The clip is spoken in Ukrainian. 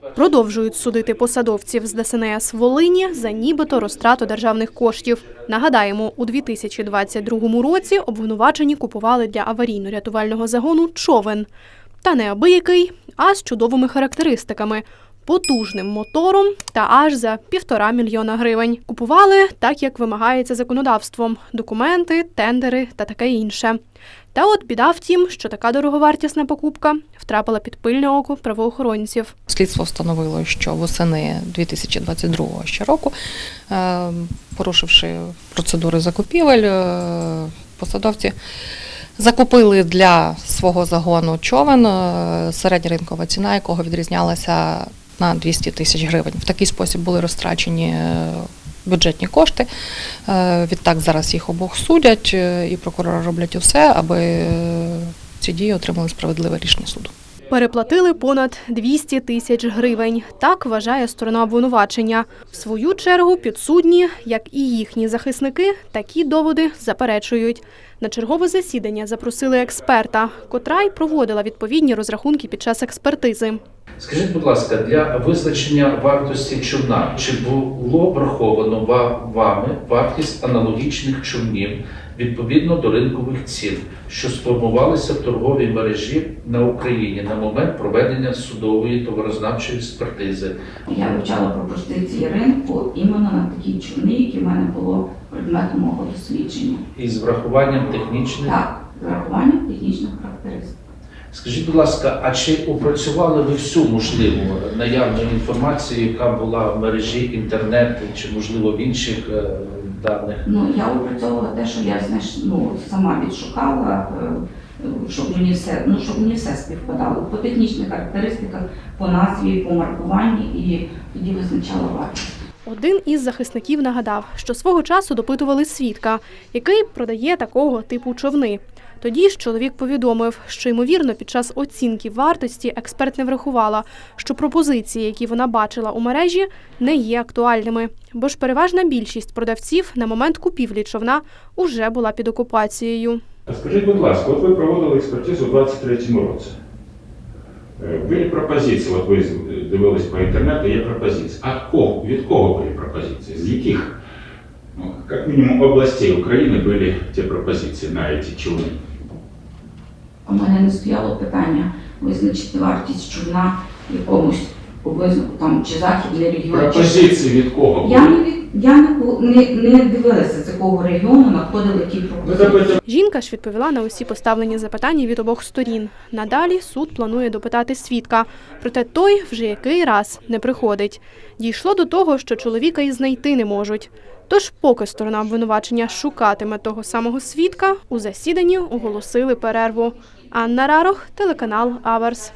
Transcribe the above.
Продовжують судити посадовців з ДСНС Волині за нібито розтрату державних коштів. Нагадаємо, у 2022 році обвинувачені купували для аварійно-рятувального загону човен. Та не абиякий, а з чудовими характеристиками. Потужним мотором та аж за півтора мільйона гривень. Купували так, як вимагається законодавством: документи, тендери та таке інше. Та от біда в тім, що така дороговартісна покупка втрапила під пильне око правоохоронців. Слідство встановило, що восени 2022 ще року, е, порушивши процедури закупівель, е, посадовці закупили для свого загону човен, е, середня ринкова ціна якого відрізнялася на 200 тисяч гривень. В такий спосіб були розтрачені е, бюджетні кошти. Е, Відтак зараз їх обох судять, е, і прокурори роблять усе, аби ці дії отримали справедливе рішення суду. Переплатили понад 200 тисяч гривень. Так вважає сторона обвинувачення. В свою чергу підсудні, як і їхні захисники, такі доводи заперечують. На чергове засідання запросили експерта, котра й проводила відповідні розрахунки під час експертизи. Скажіть, будь ласка, для визначення вартості човна чи було враховано вами вартість аналогічних човнів відповідно до ринкових цін, що сформувалися в торговій мережі на Україні на момент проведення судової товарознавчої експертизи? Я вивчала пропозиції ринку іменно на такі човни, які в мене було предметом мого дослідження. із врахуванням технічних? Так, з урахуванням технічних характеристик. Скажіть, будь ласка, а чи опрацювали ви всю можливу наявну інформацію, яка була в мережі інтернет чи можливо в інших е, даних? Ну я опрацьовувала те, що я знаєш, ну, сама відшукала, е, щоб мені все, ну щоб мені все співпадало по технічних характеристиках, по назві, по маркуванні і тоді визначала вартість. Один із захисників нагадав, що свого часу допитували свідка, який продає такого типу човни. Тоді ж чоловік повідомив, що ймовірно під час оцінки вартості експерт не врахувала, що пропозиції, які вона бачила у мережі, не є актуальними, бо ж переважна більшість продавців на момент купівлі човна уже була під окупацією. Скажіть, будь ласка, от ви проводили експертизу у 23-му році. Е, Були пропозиції, от ви дивились по інтернету, є пропозиції. А кого, від кого були пропозиції? З яких, ну, як мінімум, областей України були ті пропозиції на ці човни? У мене не стояло питання визначити вартість човна якомусь поблизу там чи західний регіон. чи Пропозиції від кого були? Я не від я не, не, не дивилася, з якого регіону надходили ті Ви пропозиції. Жінка ж відповіла на усі поставлені запитання від обох сторін. Надалі суд планує допитати свідка, проте той вже який раз не приходить. Дійшло до того, що чоловіка і знайти не можуть. Тож, поки сторона обвинувачення шукатиме того самого свідка, у засіданні оголосили перерву. Анна Рарох, телеканал Аверс.